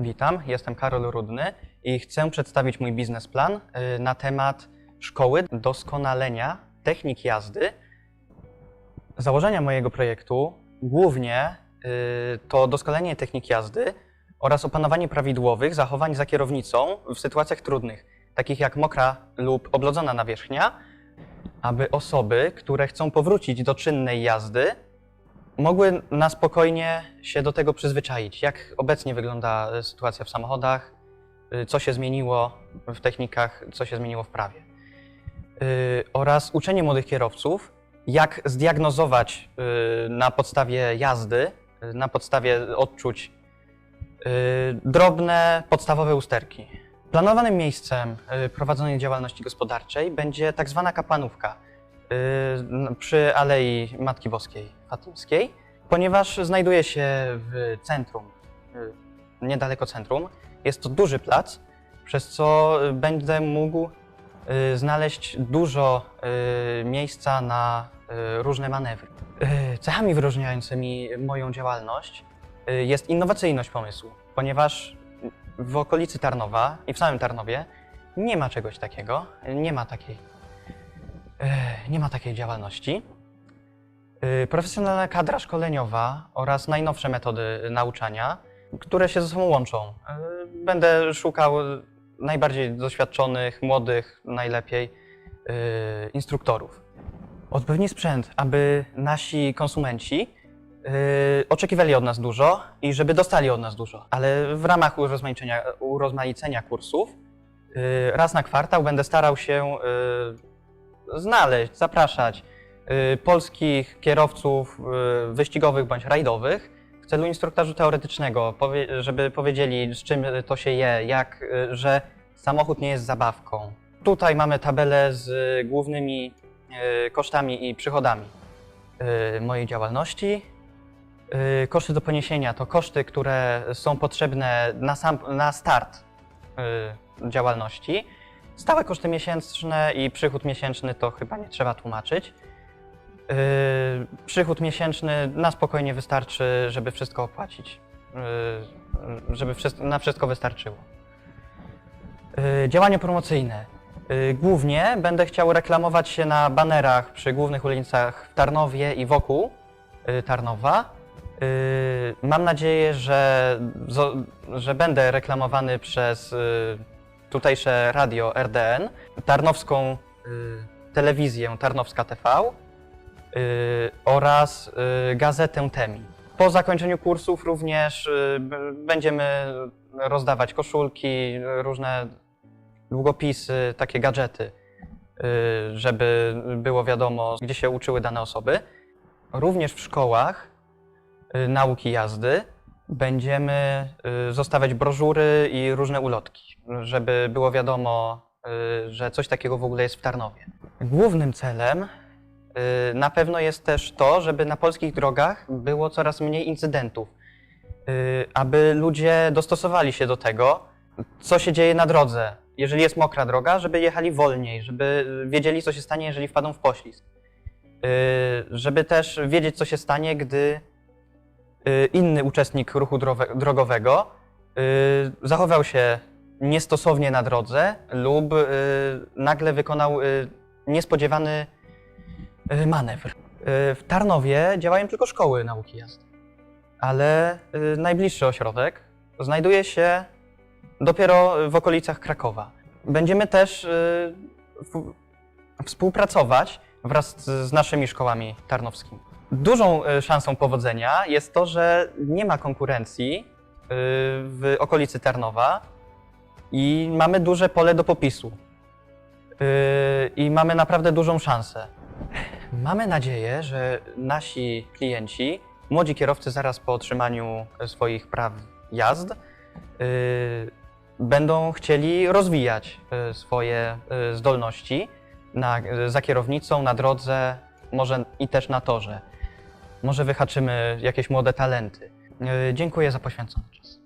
Witam, jestem Karol Rudny i chcę przedstawić mój biznesplan y, na temat szkoły doskonalenia technik jazdy. Założenia mojego projektu głównie y, to doskonalenie technik jazdy oraz opanowanie prawidłowych zachowań za kierownicą w sytuacjach trudnych, takich jak mokra lub oblodzona nawierzchnia, aby osoby, które chcą powrócić do czynnej jazdy, mogły na spokojnie się do tego przyzwyczaić. Jak obecnie wygląda e, sytuacja w samochodach, y, co się zmieniło w technikach, co się zmieniło w prawie. Y, Oraz uczenie młodych kierowców, jak zdiagnozować na podstawie jazdy, na podstawie odczuć drobne, podstawowe usterki. Planowanym miejscem prowadzonej działalności gospodarczej będzie tak zwana kapłanówka przy Alei Matki Boskiej Fatimskiej, ponieważ znajduje się w centrum, y, niedaleko centrum. Jest to duży plac, przez co będę mógł y, znaleźć dużo y, miejsca na różne manewry. Cechami wyróżniającymi moją działalność jest innowacyjność pomysłu, ponieważ w okolicy Tarnowa i w samym Tarnowie nie ma czegoś takiego, nie ma takiej, nie ma takiej działalności. E, Profesjonalna kadra szkoleniowa oraz najnowsze metody nauczania, które się ze sobą łączą. E, Będę szukał najbardziej doświadczonych, młodych, najlepiej e, instruktorów. Odpowiedni sprzęt, aby nasi konsumenci oczekiwali od nas dużo i żeby dostali od nas dużo, ale w ramach urozmaicenia, urozmaicenia kursów raz na kwartał będę starał się znaleźć, zapraszać polskich kierowców yy, wyścigowych bądź rajdowych w celu instruktażu teoretycznego, żeby powiedzieli z czym to się je, jak, yy, że samochód nie jest zabawką. Tutaj mamy tabelę z głównymi kosztami i przychodami mojej działalności. Koszty do poniesienia to koszty, które są potrzebne na, sam, na start działalności. Stałe koszty miesięczne i przychód miesięczny to chyba nie trzeba tłumaczyć. Yy, Przychód miesięczny na spokojnie wystarczy, żeby wszystko opłacić, yy, żeby na wszystko wystarczyło. Yy, Działania promocyjne. Głównie będę chciał reklamować się na banerach przy głównych ulicach w Tarnowie i wokół Tarnowa. Mam nadzieję, że, że będę reklamowany przez tutejsze radio RDN, tarnowską telewizję Tarnowska TV oraz yy, gazetę Temi. Po zakończeniu kursów również b- będziemy rozdawać koszulki, różne długopisy, takie gadżety, żeby było wiadomo, gdzie się uczyły dane osoby. Również w szkołach y, nauki jazdy będziemy y, zostawiać brożury i różne ulotki, żeby było wiadomo, y, że coś takiego w ogóle jest w Tarnowie. Głównym celem y, na pewno jest też to, żeby na polskich drogach było coraz mniej incydentów, y, aby ludzie dostosowali się do tego, co się dzieje na drodze. Jeżeli jest mokra droga, żeby jechali wolniej, żeby wiedzieli, co się stanie, jeżeli wpadną w poślizg. Y, Żeby też wiedzieć, co się stanie, gdy y, inny uczestnik ruchu drogowego y, zachował się niestosownie na drodze lub y, nagle wykonał y, niespodziewany y, manewr. Y, W Tarnowie działają tylko szkoły nauki jazdy, ale y, najbliższy ośrodek znajduje się dopiero w okolicach Krakowa. Będziemy też współpracować wraz z, naszymi szkołami tarnowskimi. Dużą szansą powodzenia jest to, że nie ma konkurencji w okolicy Tarnowa i mamy duże pole do popisu. I mamy naprawdę dużą szansę. Mamy nadzieję, że nasi klienci, młodzi kierowcy zaraz po otrzymaniu swoich praw jazd, y, będą chcieli rozwijać y, swoje y, zdolności na, y, za kierownicą, na drodze, może i też na torze. Może wyhaczymy jakieś młode talenty. Y, Dziękuję za poświęcony czas.